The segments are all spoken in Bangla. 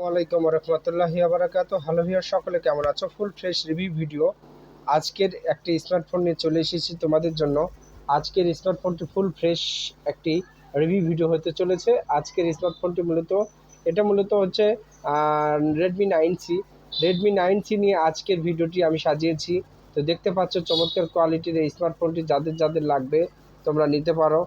ওয়ালাইকুম রহমতুল্লাহি আবরাকাত। হ্যালো ভিয়ার সকলে কেমন আছো? Full fresh review video. আজকের একটি স্মার্টফোন নিয়ে চলে এসেছি তোমাদের জন্য। আজকের স্মার্টফোনটি ফুল ফ্রেশ একটি রিভিউ ভিডিও হতে চলেছে। আজকের স্মার্টফোনটি মূলত, এটা মূলত হচ্ছে Redmi nine C Redmi nine C নিয়ে আজকের ভিডিওটি আমি সাজিয়েছি। তো দেখতে পাচ্ছ চমৎকার কোয়ালিটির এই স্মার্টফোনটি, যাদের যাদের লাগবে তোমরা নিতে পারো।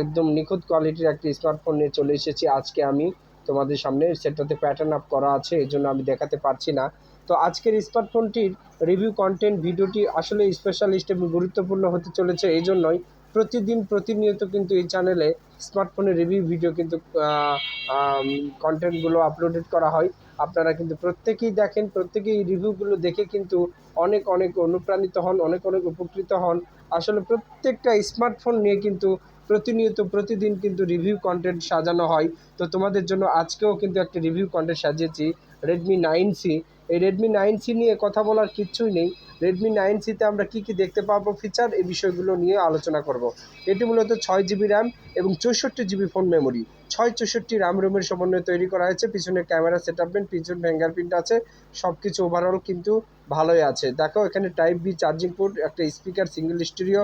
একদম নিখুঁত কোয়ালিটির একটি স্মার্টফোন নিয়ে চলে এসেছি আজকে আমি। তোমাদের সামনে সেটাতে প্যাটার্ন আপ করা আছে এই জন্য আমি দেখাতে পারছি না। তো আজকের স্মার্টফোনটির রিভিউ কন্টেন্ট ভিডিওটি আসলে স্পেশালিস্ট এবং গুরুত্বপূর্ণ হতে চলেছে, এই জন্যই প্রতিদিন প্রতিনিয়ত কিন্তু এই চ্যানেলে স্মার্টফোনের রিভিউ ভিডিও কিন্তু কন্টেন্টগুলো আপলোডেড করা হয়। আপনারা কিন্তু প্রত্যেকেই দেখেন, প্রত্যেকেই রিভিউগুলো দেখে কিন্তু অনেক অনেক অনুপ্রাণিত হন, অনেক অনেক উপকৃত হন। আসলে প্রত্যেকটা স্মার্টফোন নিয়ে কিন্তু প্রতিনিয়ত প্রতিদিন কিন্তু রিভিউ কন্টেন্ট সাজানো হয়। তো তোমাদের জন্য আজকেও কিন্তু একটা রিভিউ কন্টেন্ট সাজিয়েছি রেডমি নাইন সি এই রেডমি নাইন সি নিয়ে কথা বলার কিচ্ছুই নেই। রেডমি নাইন সিতে আমরা কী কী দেখতে পাবো ফিচার এই বিষয়গুলো নিয়ে আলোচনা করব। এটি মূলত ছয় জিবি র্যাম এবং চৌষট্টি জিবি ফোন মেমোরি ছয় চৌষট্টি র্যাম রোমের সমন্বয়ে তৈরি করা হয়েছে। পিছনে ক্যামেরা সেট আপমেন্ট পিছন ফিঙ্গারপ্রিন্ট আছে। সব কিছু ওভারঅল কিন্তু ভালোই আছে। দেখো এখানে টাইপ বি চার্জিং পোর্ট একটা স্পিকার সিঙ্গেল স্টিরিও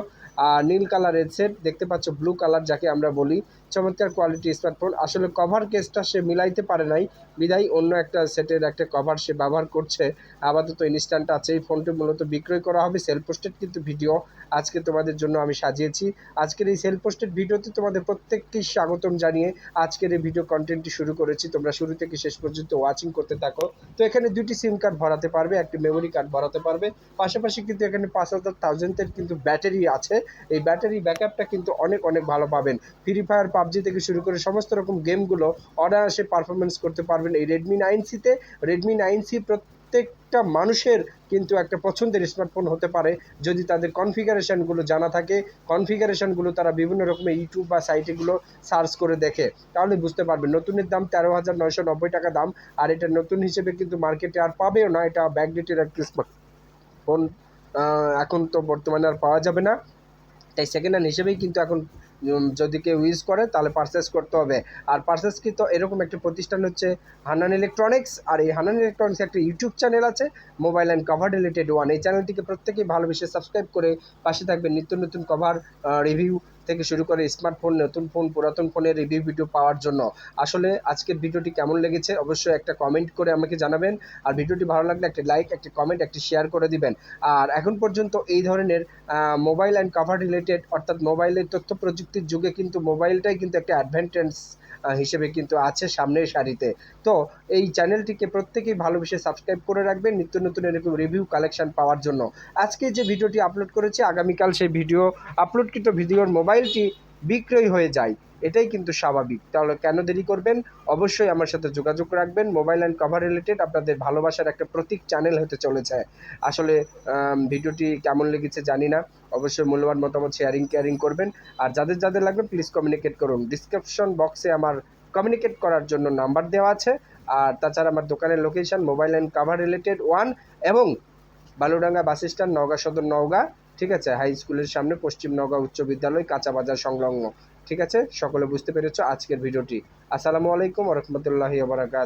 আর নীল কালারের সেট দেখতে পাচ্ছ ব্লু কালার যাকে আমরা বলি। চমৎকার কোয়ালিটি স্মার্টফোন আসলে কভার কেসটা সে মিলাইতে পারে নাই। বিদায় অন্য একটা সেটের একটা কভার সে ব্যবহার করছে। আপাতত ইনস্ট্যান্ট আছে। এই ফোনটি মূলত বিক্রয় করা হবে। সেল পোস্টেড কিন্তু ভিডিও আজকে তোমাদের জন্য আমি সাজিয়েছি। আজকের এই সেল পোস্টেড ভিডিওতে তোমাদের প্রত্যেককেই স্বাগতম জানিয়ে আজকের এই ভিডিও কন্টেন্টটি শুরু করেছি। তোমরা শুরু থেকে শেষ পর্যন্ত ওয়াচিং করতে থাকো। তো এখানে দুটি সিম কার্ড ভরাতে পারবে, একটি মেমোরি কার্ড ভরাতে পারবে। পাশাপাশি কিন্তু এখানে পাঁচ হাজার থাউজেন্ডের কিন্তু ব্যাটারি আছে। এই ব্যাটারি ব্যাকআপটা কিন্তু অনেক অনেক ভালো পাবেন। ফ্রি ফায়ার পাবজি থেকে শুরু করে সমস্ত রকম গেমগুলো অনায়াসে পারফরমেন্স করতে পারবেন এই রেডমি নাইন সিতে রেডমি নাইন সি প্রত্যেকটা মানুষের কিন্তু একটা পছন্দের স্মার্টফোন হতে পারে। যদি তাদের কনফিগারেশনগুলো জানা থাকে কনফিগারেশানগুলো তারা বিভিন্ন রকমের ইউটিউব বা সাইটেগুলো সার্চ করে দেখে, তাহলে বুঝতে পারবেন। নতুনের দাম তেরো হাজার নয়শো নব্বই টাকা দাম, আর এটা নতুন হিসেবে কিন্তু মার্কেটে আর পাবেও না, এটা ব্যাকডেটের একটা স্মার্টফোন এখন তো বর্তমানে আর পাওয়া যাবে না। তাই সেকেন্ড হ্যান্ড হিসেবেই কিন্তু এখন যদি কেউ ইউজ করে, তাহলে পারচেস করতে হবে। আর পারচেস কি তো এরকম একটি প্রতিষ্ঠান হচ্ছে হান্নান ইলেকট্রনিক্স আর এই হান্নান ইলেকট্রনিক্স একটা ইউটিউব চ্যানেল আছে mobile and cover related one এই চ্যানেলটিকে প্রত্যেকেই ভালোবেসে সাবস্ক্রাইব করে পাশে থাকবেন। নিত্য নতুন কভার রিভিউ থেকে শুরু করে স্মার্টফোন, নতুন ফোন, পুরাতন ফোনের রিভিউ ভিডিও পাওয়ার জন্য। আসলে আজকের ভিডিওটি কেমন লেগেছে অবশ্যই একটা কমেন্ট করে আমাকে জানাবেন। আর ভিডিওটি ভালো লাগলে একটি লাইক একটি কমেন্ট একটি শেয়ার করে দিবেন। আর এখন পর্যন্ত এই ধরনের মোবাইল অ্যান্ড কভার রিলেটেড অর্থাৎ মোবাইলের তথ্য প্রযুক্তির যুগে কিন্তু মোবাইলটাই কিন্তু একটা অ্যাডভান্টেজ হিসেবে কিন্তু আছে সামনের সারিতে। তো এই চ্যানেলটিকে প্রত্যেকেই ভালোবেসে সাবস্ক্রাইব করে রাখবেন, নিত্য নতুন এরকম রিভিউ কালেকশন পাওয়ার জন্য। আজকে যে ভিডিওটি আপলোড করেছি, আগামীকাল সেই ভিডিও আপলোডকৃত ভিডিওর মোবাইলটি বিক্রয় হয়ে যায়। এটাই কিন্তু স্বাভাবিক। তাহলে কেন দেরি করবেন? অবশ্যই আমার সাথে যোগাযোগ রাখবেন। মোবাইল অ্যান্ড কভার রিলেটেড আপনাদের ভালোবাসার একটা প্রতীক চ্যানেল হতে চলেছে। আসলে ভিডিওটি কেমন লেগেছে জানি না। অবশ্যই মূল্যবান মতামত শেয়ারিং কেয়ারিং করবেন। আর যাদের যাদের লাগবে প্লিজ কমিউনিকেট করুন। ডিসক্রিপশন বক্সে আমার কমিউনিকেট করার জন্য নাম্বার দেওয়া আছে। আর তাছাড়া আমার দোকানের location mobile and cover related one এবং বালুডাঙ্গা বাস স্ট্যান্ড নওগাঁ সদর, নওগাঁ। ঠিক আছে? হাই স্কুলের সামনে পশ্চিম উচ্চ বিদ্যালয়, কাঁচা বাজার সংলগ্ন। ঠিক আছে? সকলে বুঝতে পেরেছ আজকের ভিডিওটি। আসসালামু আলাইকুম রহমতুল্লাহি বারাকাত